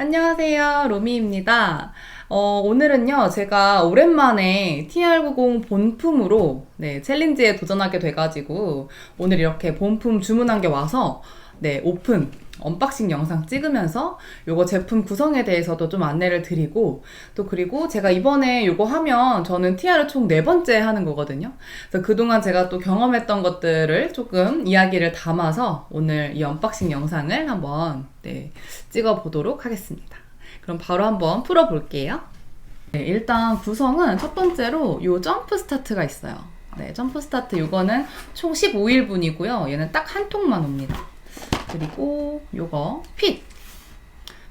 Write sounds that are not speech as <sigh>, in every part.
안녕하세요. 로미입니다. 어, 오늘은요, 제가 오랜만에 TR90 본품으로, 네, 챌린지에 도전하게 돼가지고, 오늘 이렇게 본품 주문한 게 와서, 네, 오픈, 언박싱 영상 찍으면서 요거 제품 구성에 대해서도 좀 안내를 드리고 또 그리고 제가 이번에 요거 하면 저는 TR을 총네 번째 하는 거거든요. 그래서 그동안 제가 또 경험했던 것들을 조금 이야기를 담아서 오늘 이 언박싱 영상을 한번 네, 찍어 보도록 하겠습니다. 그럼 바로 한번 풀어 볼게요. 네, 일단 구성은 첫 번째로 요 점프 스타트가 있어요. 네, 점프 스타트 요거는 총 15일분이고요. 얘는 딱 한 통만 옵니다. 그리고 요거 핏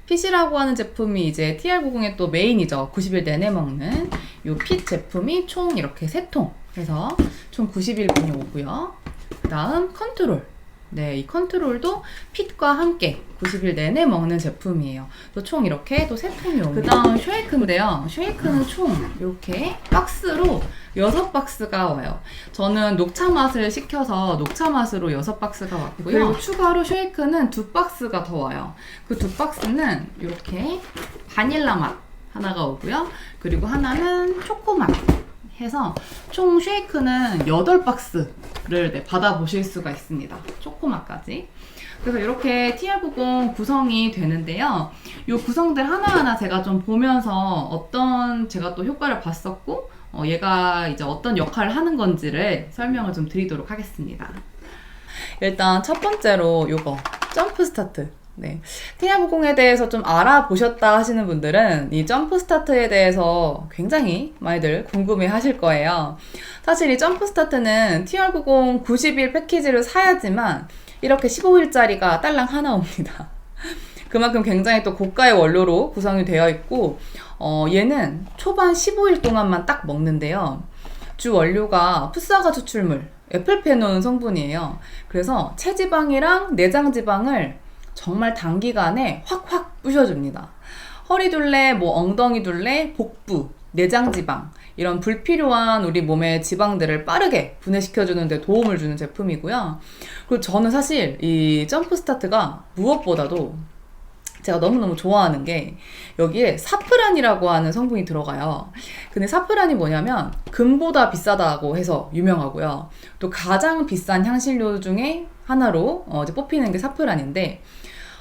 핏이라고 하는 제품이 이제 TR90의 또 메인이죠. 90일 내내 먹는 요 핏 제품이 총 이렇게 세통 해서 총 90일 분이 오고요. 그 다음 컨트롤 네, 이 컨트롤도 핏과 함께 90일 내내 먹는 제품이에요. 그래서 총 이렇게 또 세 통이 옵니다. 그 다음 쉐이크인데요. 쉐이크는 총 이렇게 박스로 6박스가 와요. 저는 녹차 맛을 시켜서 녹차 맛으로 6박스가 왔고요. 그리고 추가로 쉐이크는 두 박스가 더 와요. 그 두 박스는 이렇게 바닐라 맛 하나가 오고요. 그리고 하나는 초코 맛 해서 총 쉐이크는 8박스를 네, 받아보실 수가 있습니다. 초코맛까지. 그래서 이렇게 TR90 구성이 되는데요. 이 구성들 하나하나 제가 좀 보면서 어떤 제가 또 효과를 봤었고, 어, 얘가 이제 어떤 역할을 하는 건지를 설명을 좀 드리도록 하겠습니다. 일단 첫 번째로 요거 점프 스타트 네. TR90에 대해서 좀 알아보셨다 하시는 분들은 이 점프 스타트에 대해서 굉장히 많이들 궁금해 하실 거예요. 사실 이 점프 스타트는 TR90 90일 패키지를 사야지만 이렇게 15일짜리가 딸랑 하나 옵니다. <laughs> 그만큼 굉장히 또 고가의 원료로 구성이 되어 있고, 어, 얘는 초반 15일 동안만 딱 먹는데요. 주 원료가 푸사가 추출물, 애플페논 성분이에요. 그래서 체지방이랑 내장지방을 정말 단기간에 확확 부셔줍니다. 허리둘레, 뭐 엉덩이둘레, 복부, 내장지방 이런 불필요한 우리 몸의 지방들을 빠르게 분해시켜주는데 도움을 주는 제품이고요. 그리고 저는 사실 이 점프 스타트가 무엇보다도 제가 너무너무 좋아하는 게 여기에 사프란이라고 하는 성분이 들어가요. 근데 사프란이 뭐냐면 금보다 비싸다고 해서 유명하고요. 또 가장 비싼 향신료 중에 하나로 어, 이제 뽑히는 게 사프란인데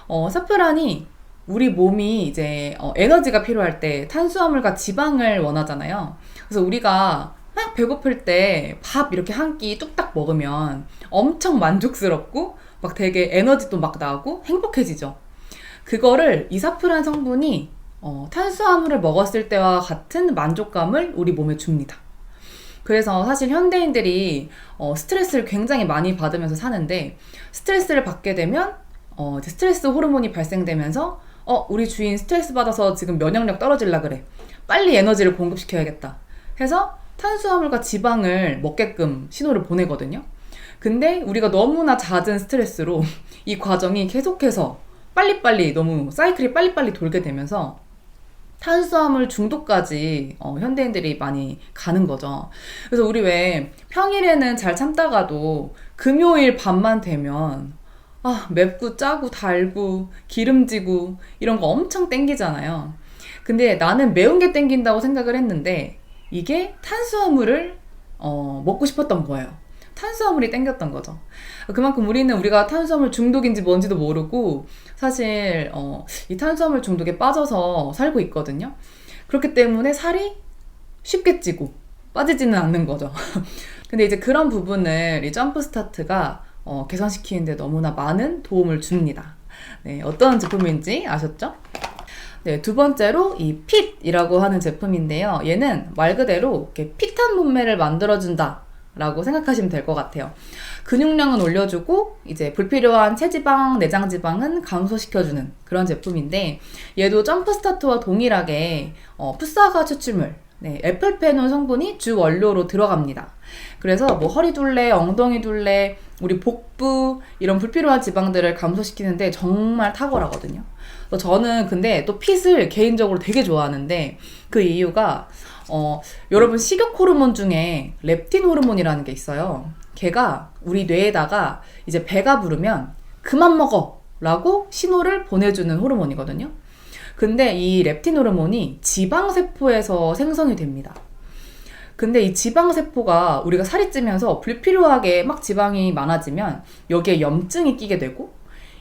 어, 사프란이 우리 몸이 이제 어, 에너지가 필요할 때 탄수화물과 지방을 원하잖아요. 그래서 우리가 막 배고플 때 밥 이렇게 한 끼 뚝딱 먹으면 엄청 만족스럽고 막 되게 에너지도 막 나고 행복해지죠. 그거를 이 사프란 성분이 어, 탄수화물을 먹었을 때와 같은 만족감을 우리 몸에 줍니다. 그래서 사실 현대인들이 어, 스트레스를 굉장히 많이 받으면서 사는데 스트레스를 받게 되면 어, 이제 스트레스 호르몬이 발생되면서 어, 우리 주인 스트레스 받아서 지금 면역력 떨어질라 그래. 빨리 에너지를 공급시켜야겠다. 해서 탄수화물과 지방을 먹게끔 신호를 보내거든요. 근데 우리가 너무나 잦은 스트레스로 <laughs> 이 과정이 계속해서 빨리빨리 너무 사이클이 빨리빨리 돌게 되면서 탄수화물 중독까지 어, 현대인들이 많이 가는 거죠. 그래서 우리 왜 평일에는 잘 참다가도 금요일 밤만 되면 아, 맵고 짜고 달고 기름지고 이런 거 엄청 땡기잖아요. 근데 나는 매운 게 땡긴다고 생각을 했는데 이게 탄수화물을 어, 먹고 싶었던 거예요. 탄수화물이 땡겼던 거죠. 그만큼 우리는 우리가 탄수화물 중독인지 뭔지도 모르고 사실 어, 이 탄수화물 중독에 빠져서 살고 있거든요. 그렇기 때문에 살이 쉽게 찌고 빠지지는 않는 거죠. <laughs> 근데 이제 그런 부분을 이 점프 스타트가 어, 개선시키는데 너무나 많은 도움을 줍니다. 네, 어떤 제품인지 아셨죠? 네, 두 번째로 이 핏이라고 하는 제품인데요. 얘는 말 그대로 이렇게 핏한 몸매를 만들어준다. 라고 생각하시면 될 것 같아요. 근육량은 올려주고, 이제 불필요한 체지방, 내장지방은 감소시켜주는 그런 제품인데, 얘도 점프 스타트와 동일하게, 어, 푸사가 추출물, 네, 애플페논 성분이 주 원료로 들어갑니다. 그래서 뭐 허리 둘레, 엉덩이 둘레, 우리 복부 이런 불필요한 지방들을 감소시키는데 정말 탁월하거든요. 저는 근데 또 핏을 개인적으로 되게 좋아하는데 그 이유가 어, 여러분 식욕 호르몬 중에 렙틴 호르몬이라는 게 있어요. 걔가 우리 뇌에다가 이제 배가 부르면 그만 먹어 라고 신호를 보내주는 호르몬이거든요. 근데 이 렙틴 호르몬이 지방세포에서 생성이 됩니다. 근데 이 지방세포가 우리가 살이 찌면서 불필요하게 막 지방이 많아지면 여기에 염증이 끼게 되고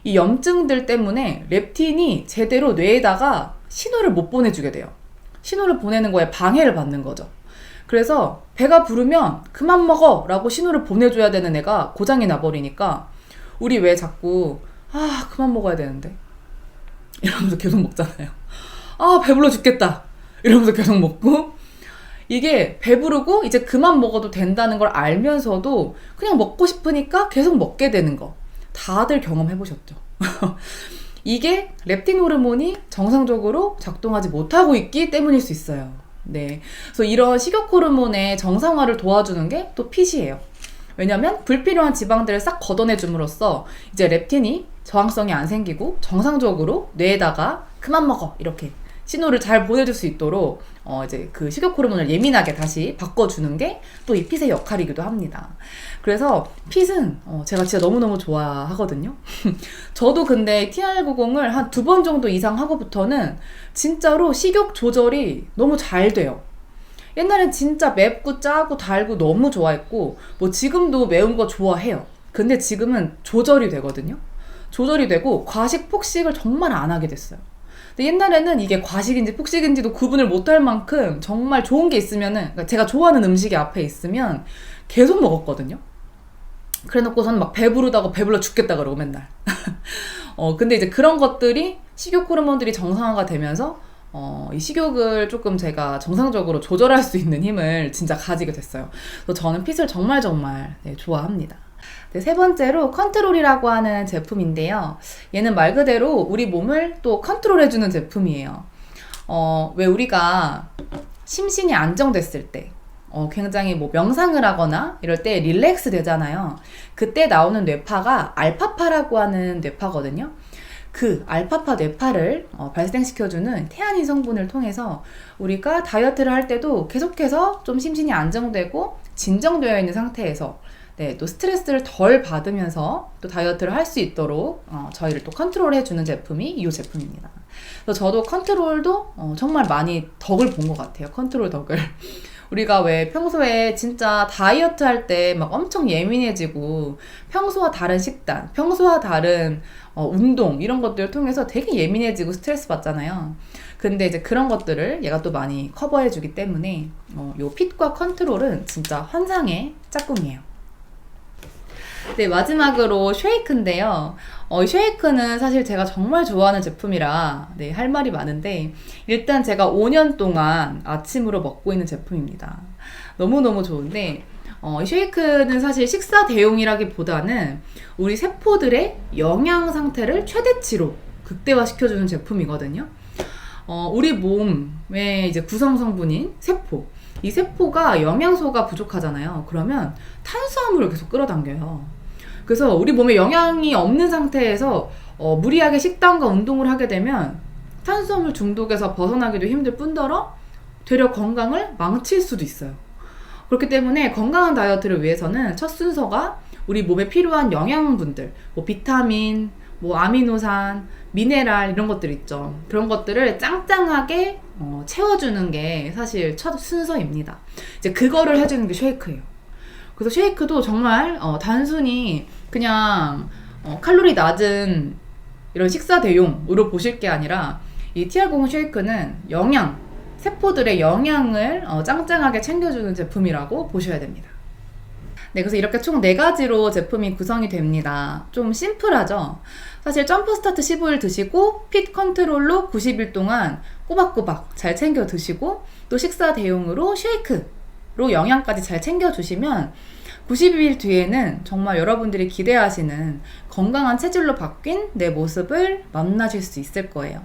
이 염증들 때문에 렙틴이 제대로 뇌에다가 신호를 못 보내주게 돼요. 신호를 보내는 거에 방해를 받는 거죠. 그래서 배가 부르면 그만 먹어! 라고 신호를 보내줘야 되는 애가 고장이 나버리니까 우리 왜 자꾸 아, 그만 먹어야 되는데. 이러면서 계속 먹잖아요. 아, 배불러 죽겠다. 이러면서 계속 먹고. 이게 배부르고 이제 그만 먹어도 된다는 걸 알면서도 그냥 먹고 싶으니까 계속 먹게 되는 거. 다들 경험해 보셨죠? <laughs> 이게 렙틴 호르몬이 정상적으로 작동하지 못하고 있기 때문일 수 있어요. 네. 그래서 이런 식욕 호르몬의 정상화를 도와주는 게 또 핏이에요. 왜냐면 불필요한 지방들을 싹 걷어내줌으로써 이제 렙틴이 저항성이 안 생기고 정상적으로 뇌에다가 그만 먹어 이렇게 신호를 잘 보내줄 수 있도록 어 이제 그 식욕 호르몬을 예민하게 다시 바꿔주는 게 또 이 핏의 역할이기도 합니다. 그래서 핏은 어 제가 진짜 너무너무 좋아하거든요. <laughs> 저도 근데 TR90을 한 두 번 정도 이상 하고부터는 진짜로 식욕 조절이 너무 잘 돼요. 옛날엔 진짜 맵고 짜고 달고 너무 좋아했고 뭐 지금도 매운 거 좋아해요. 근데 지금은 조절이 되거든요. 조절이 되고 과식 폭식을 정말 안 하게 됐어요. 근데 옛날에는 이게 과식인지 폭식인지도 구분을 못할 만큼 정말 좋은 게 있으면은 그러니까 제가 좋아하는 음식이 앞에 있으면 계속 먹었거든요. 그래놓고서는 막 배부르다고 배불러 죽겠다 그러고 맨날. <laughs> 어 근데 이제 그런 것들이 식욕 호르몬들이 정상화가 되면서 어, 이 식욕을 조금 제가 정상적으로 조절할 수 있는 힘을 진짜 가지게 됐어요. 그래서 저는 핏을 정말 정말 네, 좋아합니다. 네, 세 번째로 컨트롤이라고 하는 제품인데요. 얘는 말 그대로 우리 몸을 또 컨트롤해주는 제품이에요. 어, 왜 우리가 심신이 안정됐을 때, 어, 굉장히 뭐 명상을 하거나 이럴 때 릴렉스 되잖아요. 그때 나오는 뇌파가 알파파라고 하는 뇌파거든요. 그 알파파 뇌파를 어, 발생시켜주는 태아닌 성분을 통해서 우리가 다이어트를 할 때도 계속해서 좀 심신이 안정되고 진정되어 있는 상태에서 네, 또 스트레스를 덜 받으면서 또 다이어트를 할 수 있도록 어, 저희를 또 컨트롤해 주는 제품이 이 제품입니다. 그래서 저도 컨트롤도 어, 정말 많이 덕을 본 것 같아요. 컨트롤 덕을. 우리가 왜 평소에 진짜 다이어트 할 때 막 엄청 예민해지고 평소와 다른 식단, 평소와 다른 어, 운동 이런 것들을 통해서 되게 예민해지고 스트레스 받잖아요. 근데 이제 그런 것들을 얘가 또 많이 커버해 주기 때문에 어, 요 핏과 컨트롤은 진짜 환상의 짝꿍이에요. 네, 마지막으로 쉐이크인데요. 어, 쉐이크는 사실 제가 정말 좋아하는 제품이라, 네, 할 말이 많은데, 일단 제가 5년 동안 아침으로 먹고 있는 제품입니다. 너무너무 좋은데, 어, 쉐이크는 사실 식사 대용이라기보다는 우리 세포들의 영양 상태를 최대치로 극대화시켜주는 제품이거든요. 어, 우리 몸의 이제 구성 성분인 세포. 이 세포가 영양소가 부족하잖아요. 그러면 탄수화물을 계속 끌어당겨요. 그래서 우리 몸에 영양이 없는 상태에서 어, 무리하게 식단과 운동을 하게 되면 탄수화물 중독에서 벗어나기도 힘들 뿐더러 되려 건강을 망칠 수도 있어요. 그렇기 때문에 건강한 다이어트를 위해서는 첫 순서가 우리 몸에 필요한 영양분들, 뭐 비타민, 뭐 아미노산, 미네랄 이런 것들 있죠. 그런 것들을 짱짱하게 어, 채워주는 게 사실 첫 순서입니다. 이제 그거를 해주는 게 쉐이크예요. 그래서 쉐이크도 정말 어, 단순히 그냥 어, 칼로리 낮은 이런 식사 대용으로 보실 게 아니라 이 TR0 쉐이크는 영양, 세포들의 영양을 어, 짱짱하게 챙겨주는 제품이라고 보셔야 됩니다. 네, 그래서 이렇게 총 4가지로 제품이 구성이 됩니다. 좀 심플하죠? 사실 점프 스타트 15일 드시고 핏 컨트롤로 90일 동안 꼬박꼬박 잘 챙겨 드시고 또 식사 대용으로 쉐이크로 영양까지 잘 챙겨 주시면 90일 뒤에는 정말 여러분들이 기대하시는 건강한 체질로 바뀐 내 모습을 만나실 수 있을 거예요.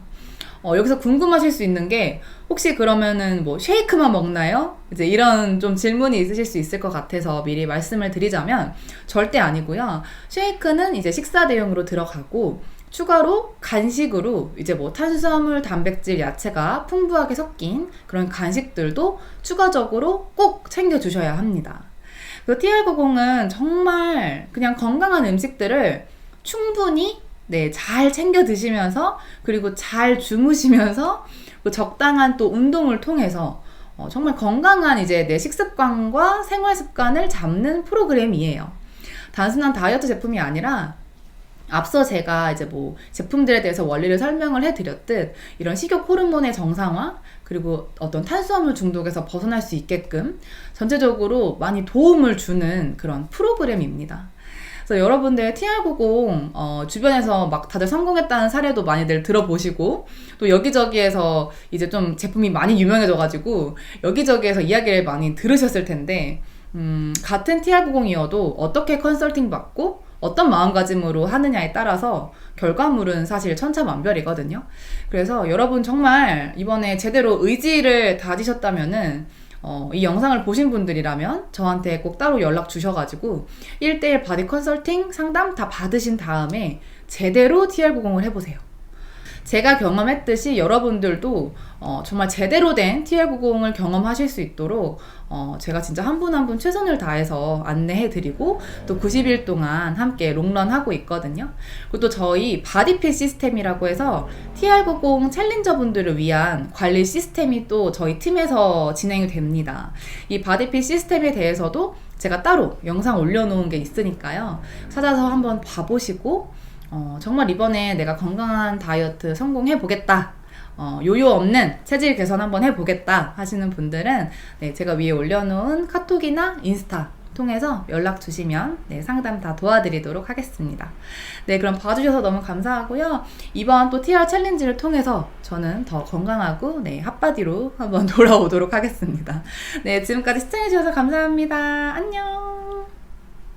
어, 여기서 궁금하실 수 있는 게 혹시 그러면은 뭐 쉐이크만 먹나요? 이제 이런 좀 질문이 있으실 수 있을 것 같아서 미리 말씀을 드리자면 절대 아니고요. 쉐이크는 이제 식사 대용으로 들어가고 추가로 간식으로 이제 뭐 탄수화물, 단백질, 야채가 풍부하게 섞인 그런 간식들도 추가적으로 꼭 챙겨 주셔야 합니다. 그 TR90은 정말 그냥 건강한 음식들을 충분히 네, 잘 챙겨 드시면서 그리고 잘 주무시면서 그 적당한 또 운동을 통해서 어, 정말 건강한 이제 내 식습관과 생활 습관을 잡는 프로그램이에요. 단순한 다이어트 제품이 아니라 앞서 제가 이제 뭐 제품들에 대해서 원리를 설명을 해드렸듯 이런 식욕 호르몬의 정상화 그리고 어떤 탄수화물 중독에서 벗어날 수 있게끔 전체적으로 많이 도움을 주는 그런 프로그램입니다. 그래서 여러분들 TR90 어, 주변에서 막 다들 성공했다는 사례도 많이들 들어보시고 또 여기저기에서 이제 좀 제품이 많이 유명해져가지고 여기저기에서 이야기를 많이 들으셨을 텐데 음, 같은 TR90이어도 어떻게 컨설팅 받고 어떤 마음가짐으로 하느냐에 따라서 결과물은 사실 천차만별이거든요. 그래서 여러분 정말 이번에 제대로 의지를 다지셨다면은 어, 이 영상을 보신 분들이라면 저한테 꼭 따로 연락 주셔가지고 1대1 바디 컨설팅 상담 다 받으신 다음에 제대로 TR90을 해보세요. 제가 경험했듯이 여러분들도 어, 정말 제대로 된 TR90을 경험하실 수 있도록 어, 제가 진짜 한 분 한 분 최선을 다해서 안내해드리고 또 90일 동안 함께 롱런하고 있거든요. 그리고 또 저희 바디핏 시스템이라고 해서 TR90 챌린저분들을 위한 관리 시스템이 또 저희 팀에서 진행이 됩니다. 이 바디핏 시스템에 대해서도 제가 따로 영상 올려놓은 게 있으니까요. 찾아서 한번 봐보시고 어, 정말 이번에 내가 건강한 다이어트 성공해 보겠다. 어, 요요 없는 체질 개선 한번 해보겠다 하시는 분들은 네, 제가 위에 올려놓은 카톡이나 인스타 통해서 연락 주시면 네, 상담 다 도와드리도록 하겠습니다. 네, 그럼 봐주셔서 너무 감사하고요. 이번 또 TR 챌린지를 통해서 저는 더 건강하고 네, 핫바디로 한번 <laughs> 돌아오도록 하겠습니다. 네, 지금까지 시청해주셔서 감사합니다. 안녕!